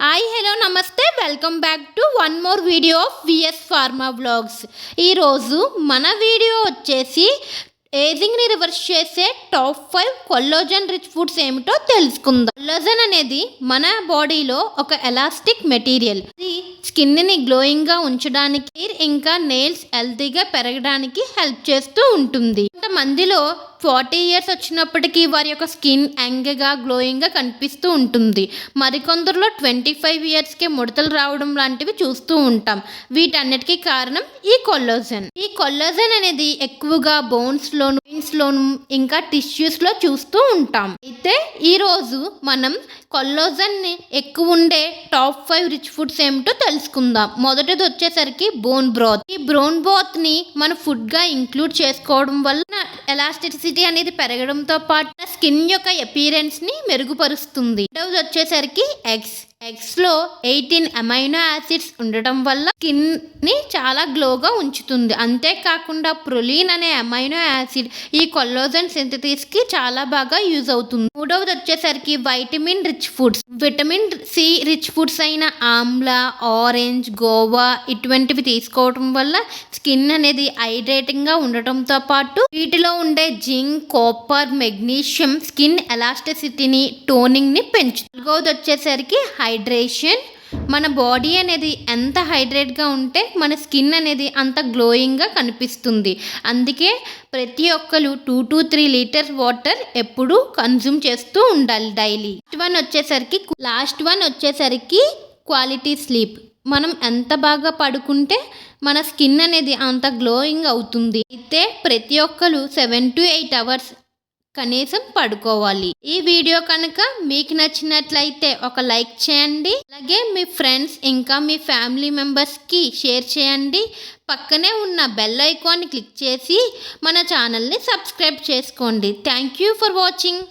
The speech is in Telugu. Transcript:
Hi hello namaste welcome back to one more video of V pharma blogs ఈరోజు మన వీడియో వచ్చేసి ఏజింగ్ని రివర్స్ చేసే top five collagen rich foods ఏమిటో తెలుసుకుందాం. కొల్లోజన్ అనేది మన బాడీలో ఒక ఎలాస్టిక్ మెటీరియల్ ఇది స్కిన్ని గ్లోయింగ్గా ఉంచడానికి ఇంకా నెయిల్స్ హెల్తీగా పెరగడానికి హెల్ప్ చేస్తూ ఉంటుంది. కొంతమందిలో ఫార్టీ ఇయర్స్ వచ్చినప్పటికీ వారి యొక్క స్కిన్ యంగ్గా గ్లోయింగ్గా కనిపిస్తూ ఉంటుంది. మరికొందరిలో ట్వంటీ ఫైవ్ ఇయర్స్కే ముడతలు రావడం లాంటివి చూస్తూ ఉంటాం. వీటన్నిటికీ కారణం ఈ కొల్లోజన్. ఈ కొల్లోజన్ అనేది ఎక్కువగా బోన్స్లోను లోను ఇంకా టిష్యూస్లో చూస్తూ ఉంటాం. అయితే ఈరోజు మనం కొల్లోజన్ని ఎక్కువ ఉండే టాప్ ఫైవ్ రిచ్ ఫుడ్స్ ఏమిటో తెలుసుకుందాం. మొదటిది వచ్చేసరికి బోన్ బ్రోత్ ఈ బ్రోన్ బ్రోత్ని మన ఫుడ్గా ఇంక్లూడ్ చేసుకోవడం వల్ల ఎలాస్టిసిటీ అనేది పెరగడంతో పాటు స్కిన్ యొక్క అపీరెన్స్ని మెరుగుపరుస్తుంది. రెండవది వచ్చేసరికి ఎగ్స్ ఎగ్స్లో ఎయిటీన్ అమైనో యాసిడ్స్ ఉండటం వల్ల స్కిన్ని చాలా గ్లోగా ఉంచుతుంది. అంతేకాకుండా ప్రొలీన్ అనే అమైనో యాసిడ్ ఈ కొల్లోజన్ సింథసిస్కి చాలా బాగా యూజ్ అవుతుంది. మూడవది వచ్చేసరికి vitamin rich foods. Vitamin C rich foods అయిన ఆమ్లా ఆరెంజ్ గోవా ఇటువంటివి తీసుకోవడం వల్ల స్కిన్ అనేది హైడ్రేటింగ్గా ఉండటంతో పాటు వీటిలో ఉండే జింక్ కాపర్ మెగ్నీషియం స్కిన్ ఎలాస్టిసిటీని టోనింగ్ని పెంచు నాలుగవది వచ్చేసరికి హైడ్రేషన్ మన బాడీ అనేది ఎంత హైడ్రేట్గా ఉంటే మన స్కిన్ అనేది అంత గ్లోయింగ్గా కనిపిస్తుంది. అందుకే ప్రతి ఒక్కరు two to three litres water ఎప్పుడూ కన్జ్యూమ్ చేస్తూ ఉండాలి డైలీ లాస్ట్ వన్ వచ్చేసరికి లాస్ట్ వన్ వచ్చేసరికి క్వాలిటీ స్లీప్ మనం ఎంత బాగా పడుకుంటే మన స్కిన్ అనేది అంత గ్లోయింగ్ అవుతుంది. అయితే ప్రతి ఒక్కరు సెవెన్ టు ఎయిట్ అవర్స్ కనీసం పడుకోవాలి. ఈ వీడియో కనుక మీకు నచ్చినట్లయితే ఒక లైక్ చేయండి. అలాగే మీ ఫ్రెండ్స్ ఇంకా మీ ఫ్యామిలీ మెంబర్స్కి షేర్ చేయండి. పక్కనే ఉన్న బెల్ ఐకాన్ని క్లిక్ చేసి మన ఛానల్ని సబ్స్క్రైబ్ చేసుకోండి. Thank you for watching.